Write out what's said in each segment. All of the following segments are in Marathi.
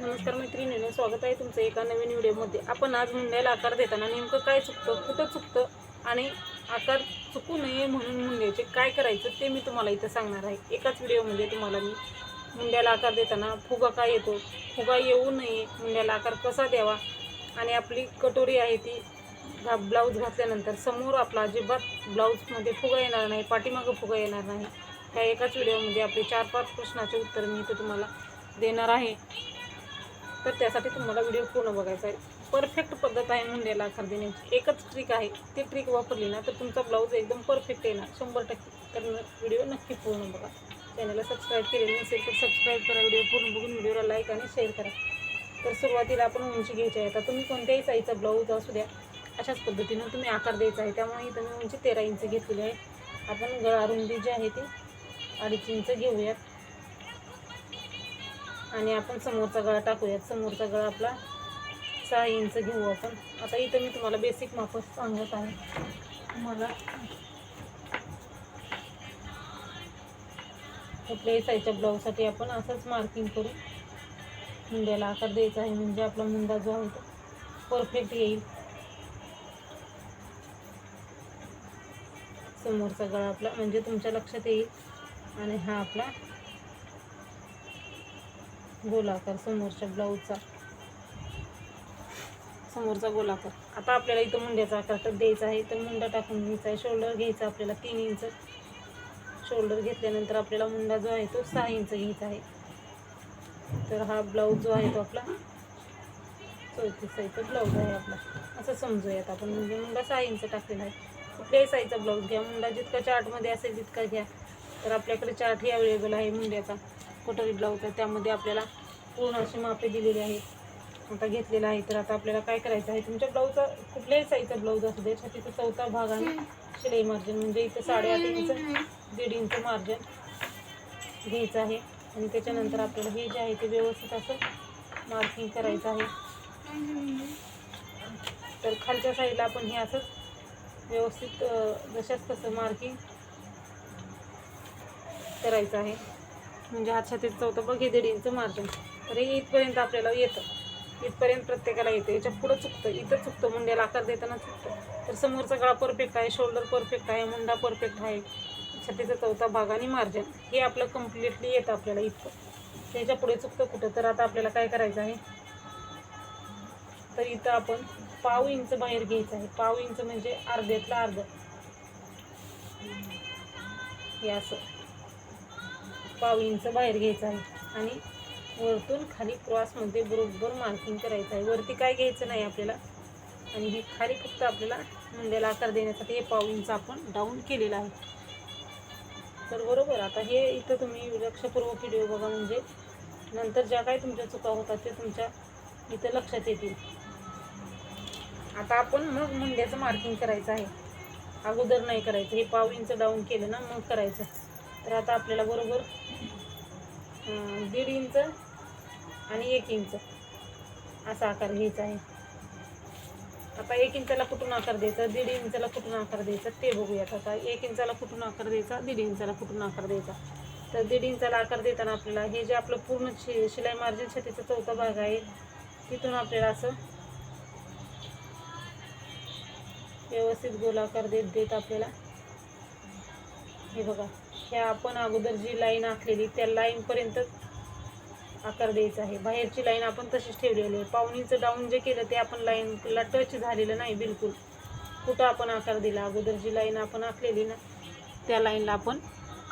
नमस्कार मैत्रिणीनं स्वागत आहे तुमचं एका नवीन व्हिडिओमध्ये. आपण आज मुंड्याला आकार देताना नेमकं काय चुकतं कुठं चुकतं आणि आकार चुकू नये म्हणून मुंड्याचे काय करायचं ते मी तुम्हाला इथं सांगणार आहे. एकाच व्हिडिओमध्ये तुम्हाला मी मुंड्याला आकार देताना फुगा काय येतो फुगा येऊ नये मुंड्याला आकार कसा द्यावा आणि आपली कटोरी आहे ती घा ब्लाऊज घातल्यानंतर समोर आपला अजिबात ब्लाऊजमध्ये फुगा येणार नाही पाठीमागं फुगा येणार नाही. ह्या एकाच व्हिडिओमध्ये आपले चार पाच प्रश्नाचे उत्तर मी इथं तुम्हाला देणार आहे. तर त्यासाठी तुम्हाला व्हिडिओ पूर्ण बघायचा आहे. परफेक्ट पद्धत आहे मुंड्याला आकार देण्याची एकच ट्रिक आहे. ती ट्रिक वापरली ना तर तुमचा ब्लाऊज एकदम परफेक्ट येणार शंभर टक्के. तर व्हिडिओ नक्की पूर्ण बघा. चॅनलला सबस्क्राईब केलेली नसेल तर सबस्क्राईब करा. व्हिडिओ पूर्ण बघून व्हिडिओला लाईक आणि शेअर करा. तर सुरुवातीला आपण उंची घ्यायची आहे. आता तुम्ही कोणत्याही साईजचा ब्लाऊज असू द्या अशाच पद्धतीनं तुम्ही आकार द्यायचा आहे. त्यामुळे इथं मी उंची तेरा इंच घेतलेली आहे. आपण गळा रुंदी जी आहे ती अडीच इंच घेऊयात. आणि आपण समोरचा गळा टाकूयात. समोरचा गळा आपला सहा इंच घेऊ आपण. आता इथं मी तुम्हाला बेसिक मापच सांगत आहे. तुम्हाला कुठल्याही साईजच्या ब्लाऊजसाठी आपण असंच मार्किंग करू मुंड्याला आकार द्यायचा आहे. म्हणजे आपला मुंडा जो आहे तो परफेक्ट येईल. समोरचा गळा आपला म्हणजे तुमच्या लक्षात येईल. आणि हा आपला गोलाकार समोरच्या ब्लाऊजचा. समोरचा गोलाकार. आता आपल्याला इथं मुंड्याचा आकार तर द्यायचा आहे. तर मुंडा टाकून घ्यायचा आहे. शोल्डर घ्यायचा आपल्याला तीन इंच. शोल्डर घेतल्यानंतर आपल्याला मुंडा जो आहे तो सहा इंच घ्यायचा आहे. तर हा ब्लाऊज जो आहे तो आपला चौतीस साईजचा ब्लाऊज आहे आपला. असं समजूयात आपण. म्हणजे मुंडा सहा इंच टाकलेला आहे. कुठल्याही साईजचा ब्लाऊज घ्या. मुंडा जितका चार्टमध्ये असेल तितका घ्या. तर आपल्याकडे चार्टही अवेलेबल आहे मुंड्याचा. कटोरी ब्लाऊज आहे. त्यामध्ये आपल्याला पूर्ण अशी मापे दिलेली आहेत आता घेतलेला आहे. तर आता आपल्याला काय करायचं आहे? तुमच्या ब्लाऊजचा कुठल्याही साईजचा ब्लाऊज असू दे. छातीचा चौथा भाग आणि शिलाई मार्जिन म्हणजे इथं साडेआठ इंच दीड इंच मार्जिन घ्यायचं आहे. आणि त्याच्यानंतर आपल्याला हे जे आहे ते व्यवस्थित असं मार्किंग करायचं आहे. तर खालच्या साईडला आपण हे असंच व्यवस्थित जशाच तसं मार्किंग करायचं आहे. म्हणजे हात छातीचं चौथं बघ हे दीड इंच तर हे इथपर्यंत आपल्याला येतं. इथपर्यंत प्रत्येकाला येतं. याच्या पुढं चुकतं. इथं चुकतं. मुंड्याला आकार देताना चुकतं. तर समोरचा गळा परफेक्ट आहे. शोल्डर परफेक्ट आहे. मुंडा परफेक्ट आहे. छातीचा चौथा भाग आणि मार्जिन हे आपलं कम्प्लिटली येतं आपल्याला इतकं त्याच्या पुढे चुकतं कुठं? तर आता आपल्याला काय करायचं आहे? तर इथं आपण पाव इंच बाहेर घ्यायचं आहे. पाव इंच म्हणजे अर्ध्यातलं अर्ध. हे असं. पाव इंच बाहेर घ्यायचं आहे. आणि वरतून खाली क्रॉसमध्ये बरोबर मार्किंग करायचं आहे. वरती काय घ्यायचं नाही आपल्याला. आणि हे खाली फक्त आपल्याला मुंड्याला आकार देण्यासाठी हे पाव इंच आपण डाऊन केलेलं आहे. तर बरोबर आता हे इथं तुम्ही लक्षपूर्वक व्हिडिओ बघा. म्हणजे नंतर ज्या काही तुमच्या चुका होतात ते तुमच्या इथं लक्षात येतील. आता आपण मग मुंड्याचं मार्किंग करायचं आहे. अगोदर नाही करायचं. हे पाव इंच डाऊन केलं ना मग करायचं. तर आता आपल्याला बरोबर दीड इंच आणि एक इंच असा आकार घ्यायचा आहे. आता एक इंचाला कुठून आकार द्यायचा? दीड इंचाला कुठून आकार द्यायचा? ते बघूयात आता. एक इंचाला कुठून आकार द्यायचा? दीड इंचाला कुठून आकार द्यायचा? तर दीड इंचाला आकार देताना आपल्याला हे जे आपलं पूर्ण शि शिलाई मार्जिन छातीचा चौथा भाग आहे तिथून आपल्याला असं व्यवस्थित गोलाकार देत देत आपल्याला हे बघा ह्या आपण अगोदर जी लाईन आखलेली त्या लाईनपर्यंत आकार द्यायचा आहे. बाहेरची लाईन आपण तशीच ठेवलेली आहे. पाहुणीचं डाऊन जे केलं ते आपण लाईनला टच झालेलं नाही बिलकुल. कुठं आपण आकार दिला? अगोदर जी लाईन आपण आखलेली ना त्या लाईनला आपण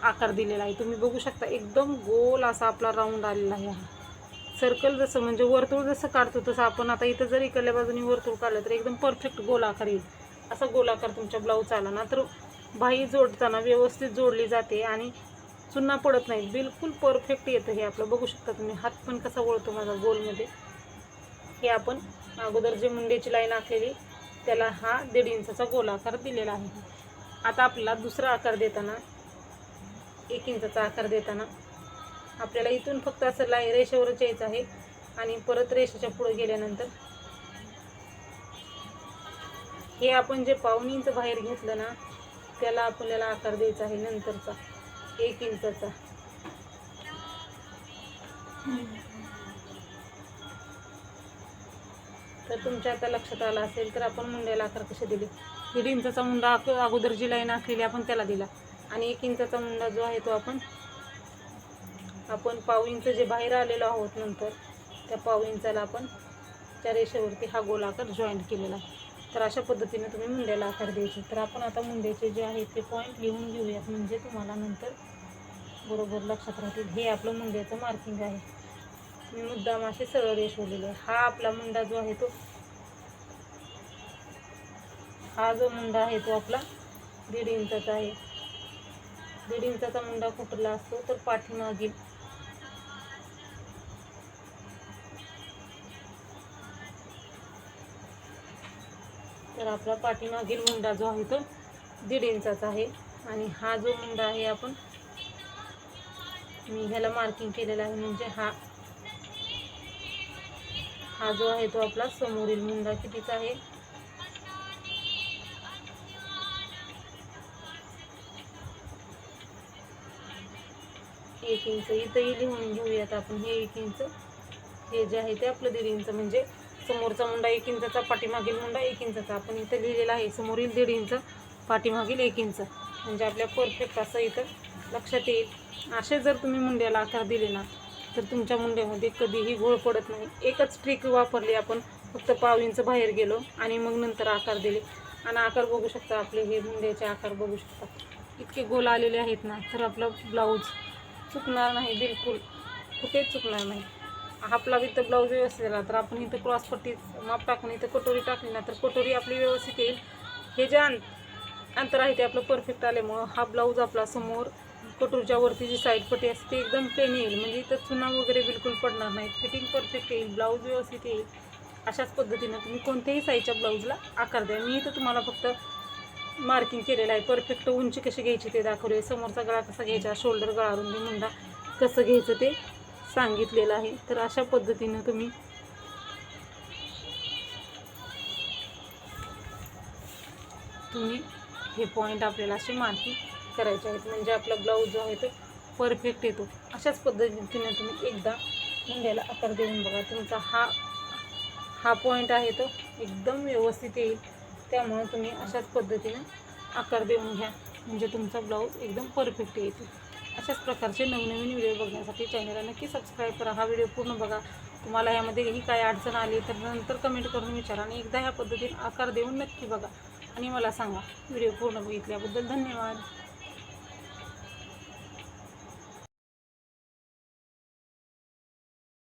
आकार दिलेला आहे. तुम्ही बघू शकता एकदम गोल असा आपला राऊंड आलेला आहे हा. सर्कल जसं म्हणजे वर्तुळ जसं काढतो तसं आपण आता इथं जर इकडल्या बाजूने वर्तुळ काढलं तर एकदम परफेक्ट गोलाकार येईल. असा गोलाकार तुमच्या ब्लाऊज आला ना तर बाही जोडताना व्यवस्थित जोडली जाते आणि चुन्ना पडत नाही. बिलकुल परफेक्ट येतं हे आपलं. बघू शकता तुम्ही हात पण कसा वळतो माझा गोलमध्ये. हे आपण अगोदर जे मुंड्याची लाईन आखलेली त्याला हा दीड इंचाचा गोल आकार दिलेला आहे. आता आपल्याला दुसरा आकार देताना एक इंचाचा आकार देताना आपल्याला इथून फक्त असं लाई रेषेवरच यायचं आहे आणि परत रेषेच्या पुढे गेल्यानंतर हे आपण जे पाऊन इंच बाहेर घेतलं ना त्याला आपल्याला आकार द्यायचा आहे नंतरचा. एक इंचाचा. तर तुमच्या आता लक्षात आलं असेल तर आपण मुंड्याला आकार कसे दिले? दीड इंचाचा मुंडा अगोदर जी लाईन आखलेली आपण त्याला दिला. आणि एक इंचाचा मुंडा जो आहे तो आपण आपण पाव इंच जे बाहेर आलेलो आहोत नंतर त्या पाव इंचाला आपण त्या रेषेवरती हा गोलाकार जॉईंट केलेला आहे. तर अशा पद्धतीने तुम्ही मुंड्याला आकार द्यायचे. तर आपण आता मुंड्याचे जे आहेत ते पॉईंट लिहून घेऊयात. म्हणजे तुम्हाला नंतर बरोबर लक्षात राहतील. हे आपलं मुंड्याचं मार्किंग आहे. मी मुद्दाम असे सरळ रेषवलेले आहे. हा आपला मुंडा जो आहे तो हा जो मुंडा आहे तो आपला दीड इंचाचा आहे. दीड इंचाचा मुंडा कुठला असतो तर पाठीमागील तर आपला पाठीमागील मुंडा जो आहे तो दीड इंचाचा आहे. आणि हा जो मुंडा आहे आपण मी ह्याला मार्किंग केलेला आहे. म्हणजे हा हा जो आहे तो आपला समोरील मुंडा कितीचा आहे? एक इंच. इथंही लिहून घेऊयात आपण. हे एक इंच. हे जे आहे ते आपलं दीड इंच. म्हणजे समोरचा मुंडा एक इंचाचा पाठीमागील मुंडा एक इंचाचा. आपण इथं लिहिलेला आहे समोरील दीड इंच पाठीमागील एक इंच. म्हणजे आपल्या परफेक्ट असं इथं लक्षात येईल. असे जर तुम्ही मुंड्याला आकार दिले ना तर तुमच्या मुंड्यामध्ये कधीही घोळ पडत नाही. एकच ट्रिक वापरली आपण फक्त पाव इंच बाहेर गेलो आणि मग नंतर आकार दिले. आणि आकार बघू शकता आपले हे मुंड्याचे आकार बघू शकता. इतके गोल आलेले आहेत ना तर आपलं ब्लाऊज चुकणार नाही बिलकुल. कुठेच चुकणार नाही. आपला इथं ब्लाऊज व्यवस्थित झाला तर आपण इथं क्रॉस पट्टी माप टाकून इथं कटोरी टाकली ना तर कटोरी आपली व्यवस्थित येईल. हे जे अंतर आहे ते आपलं परफेक्ट आल्यामुळं हा ब्लाऊज आपला समोर कटोरीच्या वरती जी साईड पट्टी असते ती एकदम प्लेन येईल. म्हणजे इथं चुना वगैरे बिलकुल पडणार नाही. फिटिंग परफेक्ट येईल ब्लाऊज व्यवस्थित येईल. अशाच पद्धतीनं तुम्ही कोणत्याही साईजच्या ब्लाऊजला आकार द्या. मी इथं तुम्हाला फक्त मार्किंग केलेलं आहे. परफेक्ट उंची कशी घ्यायची ते दाखवले समोरचा गळा कसा घ्यायचा? शोल्डर गळा रुंदी मुंडा कसं घ्यायचं ते सांगितलेलं आहे. तर अशा पद्धतीनं तुम्ही तुम्ही हे पॉईंट आपल्याला असे मार्किंग करायचे आहेत. म्हणजे आपला ब्लाऊज जो आहे तो परफेक्ट येतो. अशाच पद्धतीने तुम्ही एकदा मुंड्याला आकार देऊन बघा. तुमचा हा हा पॉईंट आहे तो एकदम व्यवस्थित येईल. त्यामुळे तुम्ही अशाच पद्धतीनं आकार देऊन घ्या. म्हणजे तुमचा ब्लाऊज एकदम परफेक्ट येतो. अशाच प्रकारचे नवनवीन व्हिडिओ बघण्यासाठी चॅनलला नक्की सबस्क्राईब करा. हा व्हिडिओ पूर्ण बघा. तुम्हाला यामध्ये ही काय अडचण आली तर नंतर कमेंट करून विचारा आणि एकदा ह्या पद्धतीने आकार देऊन नक्की बघा. आणि मला सांगा व्हिडिओ पूर्ण बघितल्याबद्दल धन्यवाद.